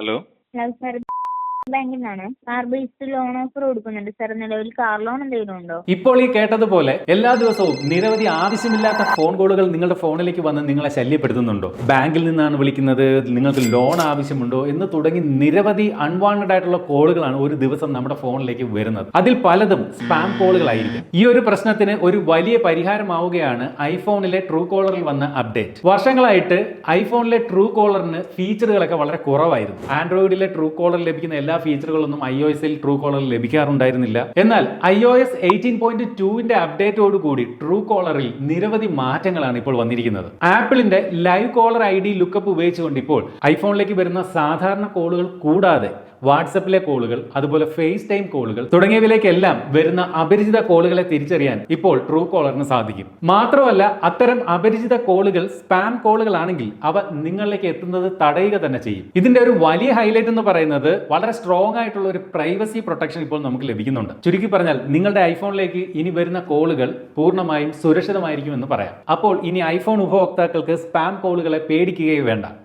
Hello ബാങ്കിൽ നിന്നാണ് car based loan offer കൊടുക്കുന്നുണ്ട് സാർ നിലവിൽ കാർ ലോൺ എന്തെങ്കിലും ഉണ്ടോ? ഇപ്പോൾ ഈ കേട്ടതുപോലെ എല്ലാ ദിവസവും നിരവധി ആവശ്യമില്ലാത്ത ഫോൺ കോളുകൾ നിങ്ങളുടെ ഫോണിലേക്ക് വന്ന് നിങ്ങളെ ശല്യപ്പെടുത്തുന്നുണ്ടോ? ബാങ്കിൽ നിന്നാണ് വിളിക്കുന്നത് നിങ്ങൾക്ക് ലോൺ ആവശ്യമുണ്ടോ എന്ന് തുടങ്ങി നിരവധി അൺവാണ്ടഡ് ആയിട്ടുള്ള കോളുകളാണ് ഒരു ദിവസം നമ്മുടെ ഫോണിലേക്ക് വരുന്നത്. അതിൽ പലതും സ്പാം കോളുകളായിരിക്കും ഈ ഒരു പ്രശ്നത്തിന് ഒരു വലിയ പരിഹാരമാവുകയാണ് ഐഫോണിലെ ട്രൂ കോളറിൽ വന്ന അപ്ഡേറ്റ് വർഷങ്ങളായിട്ട് ഐഫോണിലെ ട്രൂ കോളറിന് ഫീച്ചറുകളൊക്കെ വളരെ കുറവായിരുന്നു. ആൻഡ്രോയിഡിലെ ട്രൂ കോളർ ലഭിക്കുന്ന എല്ലാ ഫീച്ചറുകളൊന്നും ഐ ഒ എസിൽ ട്രൂ കോളറിൽ ലഭിക്കാറുണ്ടായിരുന്നില്ല. എന്നാൽ I O S eighteen point ടുവിന്റെ അപ്ഡേറ്റോടുകൂടി ട്രൂ കോളറിൽ നിരവധി മാറ്റങ്ങളാണ് ഇപ്പോൾ വന്നിരിക്കുന്നത്. ആപ്പിളിന്റെ live caller I D lookup ഉപയോഗിച്ചുകൊണ്ട് ഇപ്പോൾ ഐഫോണിലേക്ക് വരുന്ന സാധാരണ കോളുകൾ കൂടാതെ വാട്സപ്പിലെ കോളുകൾ അതുപോലെ ഫേസ് ടൈം കോളുകൾ തുടങ്ങിയവയിലേക്കെല്ലാം വരുന്ന അപരിചിത കോളുകളെ തിരിച്ചറിയാൻ ഇപ്പോൾ ട്രൂ കോളറിന് സാധിക്കും. മാത്രമല്ല അത്തരം അപരിചിത കോളുകൾ സ്പാം കോളുകളാണെങ്കിൽ അവ നിങ്ങളിലേക്ക് എത്തുന്നത് തടയുക തന്നെ ചെയ്യും. ഇതിന്റെ ഒരു വലിയ ഹൈലൈറ്റ് എന്ന് പറയുന്നത് വളരെ സ്ട്രോങ് ആയിട്ടുള്ള ഒരു പ്രൈവസി പ്രൊട്ടക്ഷൻ ഇപ്പോൾ നമുക്ക് ലഭിക്കുന്നുണ്ട്. ചുരുക്കി പറഞ്ഞാൽ നിങ്ങളുടെ ഐഫോണിലേക്ക് ഇനി വരുന്ന കോളുകൾ പൂർണമായും സുരക്ഷിതമായിരിക്കും എന്ന് പറയാം. അപ്പോൾ ഇനി ഐഫോൺ ഉപഭോക്താക്കൾക്ക് സ്പാം കോളുകളെ പേടിക്കുകയോ വേണ്ട.